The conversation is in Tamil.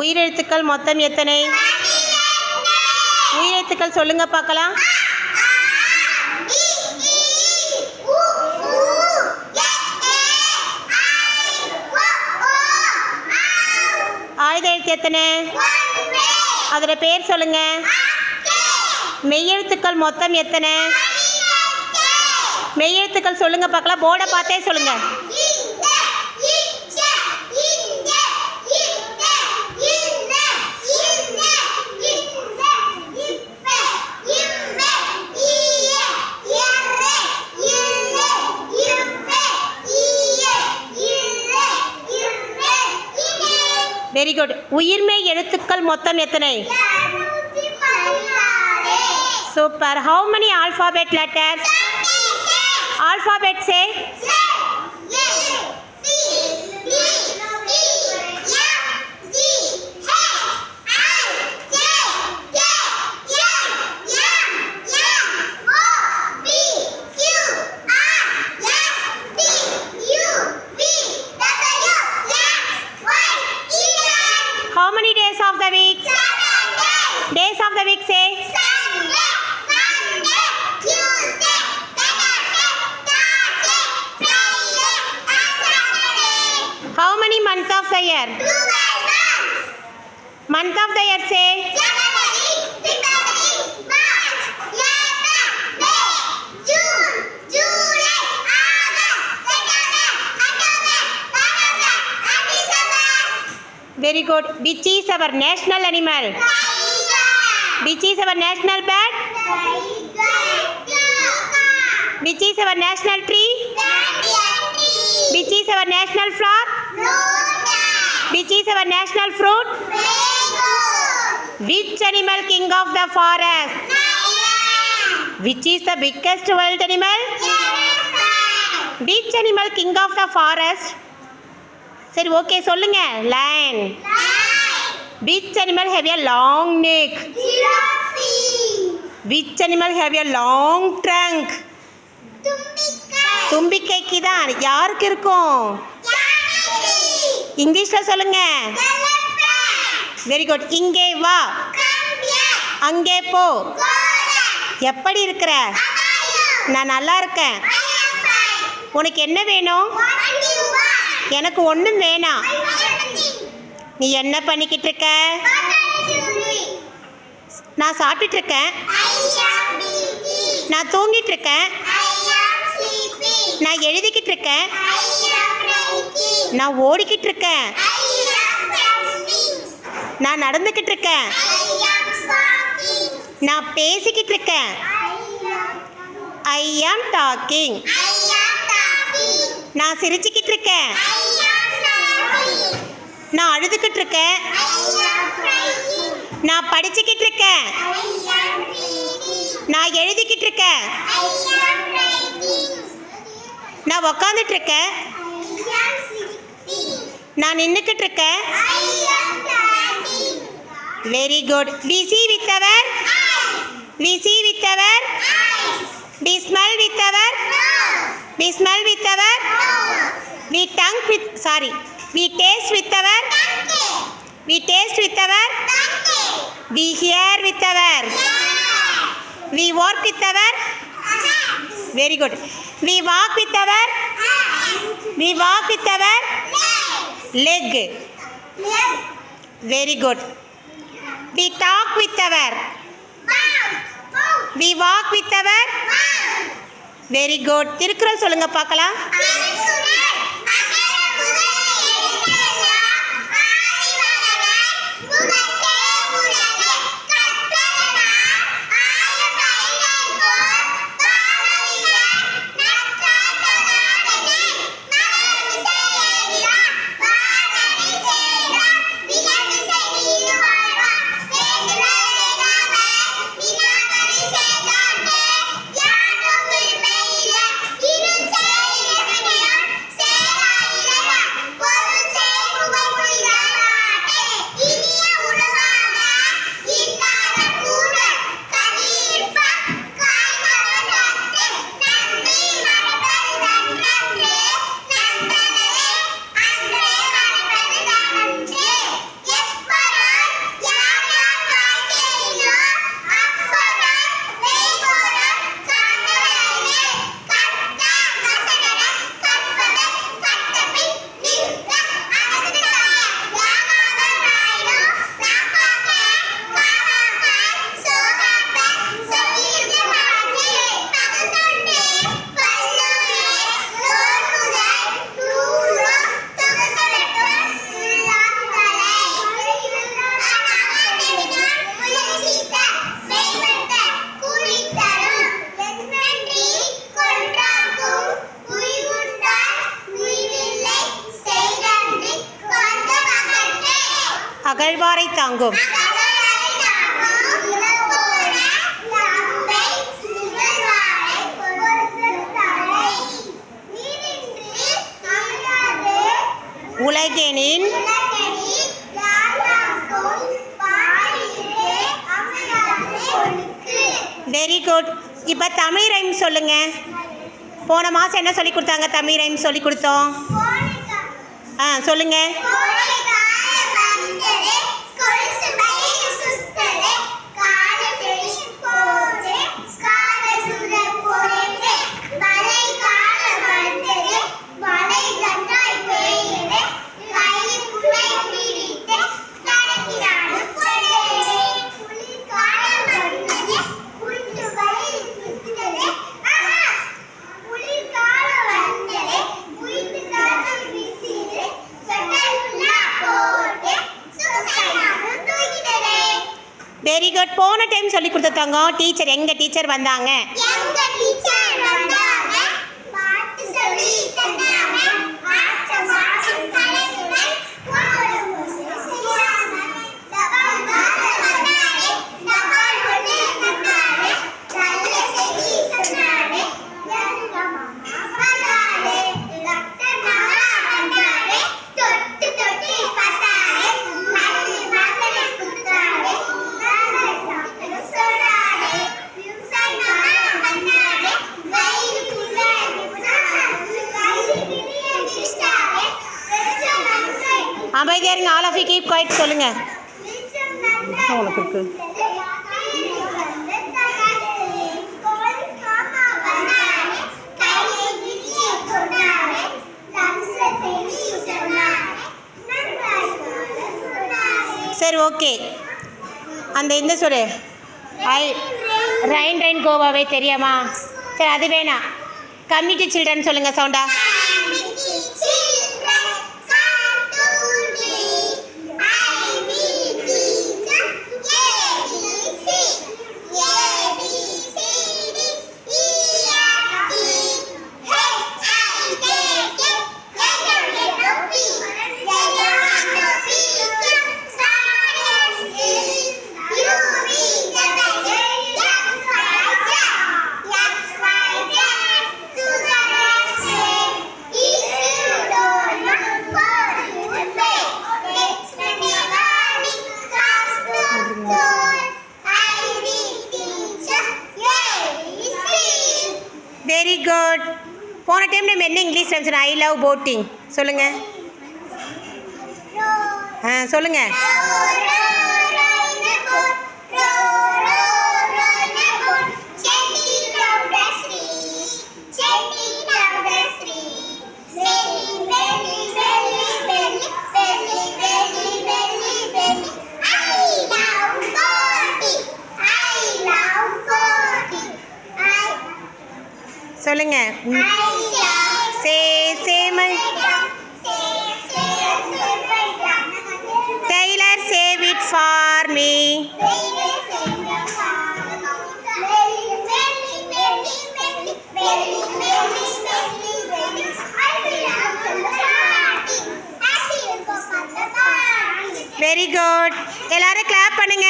உயிரெழுத்துக்கள் மொத்தம் எத்தனை? உயிரெழுத்துக்கள் சொல்லுங்க பார்க்கலாம். ஆயுத எழுத்து எத்தனை? அதோட பேர் சொல்லுங்க. மெய்யெழுத்துக்கள் மொத்தம் எத்தனை? மெய்யெழுத்துக்கள் சொல்லுங்க பார்க்கலாம். போர்டை பார்த்தே சொல்லுங்க. வெரி குட் உயிர்மெய் எழுத்துக்கள் மொத்தம் எத்தனை? Super how many alphabet letters? Alphabet say? days of the week? Seven days. Days of the week say? How many months of the year? Two months. Month of the year say? Very good. Which is our national animal? Tiger. which is our national bird? Which is our national tree? Tree? which is our national flower? Which is our national fruit? Mango. which animal king of the forest? Which is the biggest wild animal? Elephant. which animal king of the forest சரி ஓகே சொல்லுங்க. Line which animal have a long neck? Which animal have a long trunk? தும்பிக்கைக்கு தான். யாருக்கு இருக்கும்? இங்கிலீஷில் சொல்லுங்க. வெரி குட் இங்கே வா. அங்கே போ. எப்படி இருக்கிற? நான் நல்லா இருக்கேன். உனக்கு என்ன வேணும்? எனக்கு ஒன்றும் வேணாம். நீ என்ன பண்ணிக்கிட்டு இருக்க நான் சாப்பிட்டுட்டு இருக்கேன் நான் தூங்கிட்டு இருக்கேன் நான் எழுதிக்கிட்டு இருக்கேன் நான் ஓடிக்கிட்டு இருக்கேன் நான் நடந்துக்கிட்டு இருக்கேன் நான் பேசிக்கிட்டு இருக்கேன் ஐ ஆம் டாக்கிங் நான் சிரிச்சுக்கிட்டு இருக்கேன் நான் அழுதுகிட்டு இருக்கேன் நான் படிச்சுக்கிட்டு இருக்கேன் நான் எழுதிக்கிட்டு இருக்கேன் நான் உக்காந்துட்டு இருக்கேன் நான் நின்றுக்கிட்டு இருக்கேன் very good busy with our busy with our we smell with our we smell with our we tongue with sorry we taste with our we taste with our we hear with our we work with our very good we walk with our we walk with our leg very good we talk with our we walk with our very good Thirukkural சொல்லுங்க பார்க்கலாம். தாங்கும் உலகெனின் வெரி குட் இப்போ தமிழ் ரைம் சொல்லுங்க. போன மாதம் என்ன சொல்லி கொடுத்தாங்க? தமிழ் ரைம் சொல்லி கொடுத்தோம். ஆ சொல்லுங்க. வெரி குட் போன டைம் சொல்லி கொடுத்த தங்கம் டீச்சர் எங்க டீச்சர் வந்தாங்க? All of you keep quiet சொல்லுங்க. வெளிச்சம் நன்மை உனக்கு இருக்கு. சரி ஓகே அந்த இந்த சொல்லு. ஐ ரைன் ரைன் கோவாவே தெரியாமா? சரி அது வேணாம். கம்யூனிட்டி சில்ட்ரன் சொல்லுங்க சவுண்டா. வெரி குட் போன டைம் நம்ம என்ன இங்கிலீஷ் சொன்னோம் ஐ லவ் போட்டிங் சொல்லுங்க. ஆ சொல்லுங்க. சொல்லுங்க. Say camel tailor save it for me very good எல்லாரும் கிளாப் பண்ணுங்க.